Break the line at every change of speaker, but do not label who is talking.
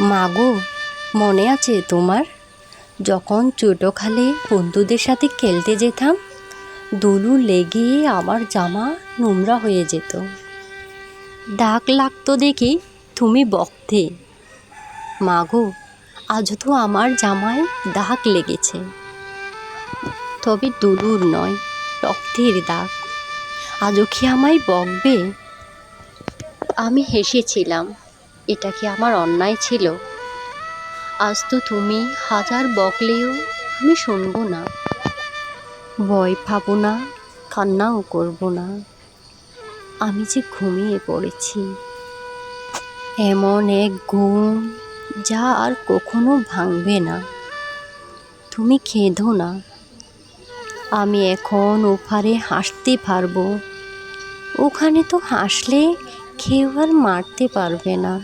মাগো মনে আছে তোমার? যখন ছোটোখালে বন্ধুদের সাথে খেলতে যেতাম, দুলু লেগে আমার জামা নোংরা হয়ে যেত। দাগ লাগতো দেখি তুমি বকতে। মাগো আজ তো আমার জামায় দাগ লেগেছে। তবে দুলুর নয়, রক্তের দাগ। আজও কি আমায় বকবে? আমি হেসেছিলাম। এটা কি আমার অন্যায় ছিল? আজ তো তুমি হাজার বকলেও আমি শুনব না। ভয় পাবো না, কান্নাও করব না। আমি যে ঘুমিয়ে পড়েছি। এমন এক ঘুম যা আর কখনো ভাঙবে না। তুমি কেঁদো না। আমি এখন ওপারে হাসতে পারব। ওখানে তো হাসলে কেউ আর মারতে পারবে না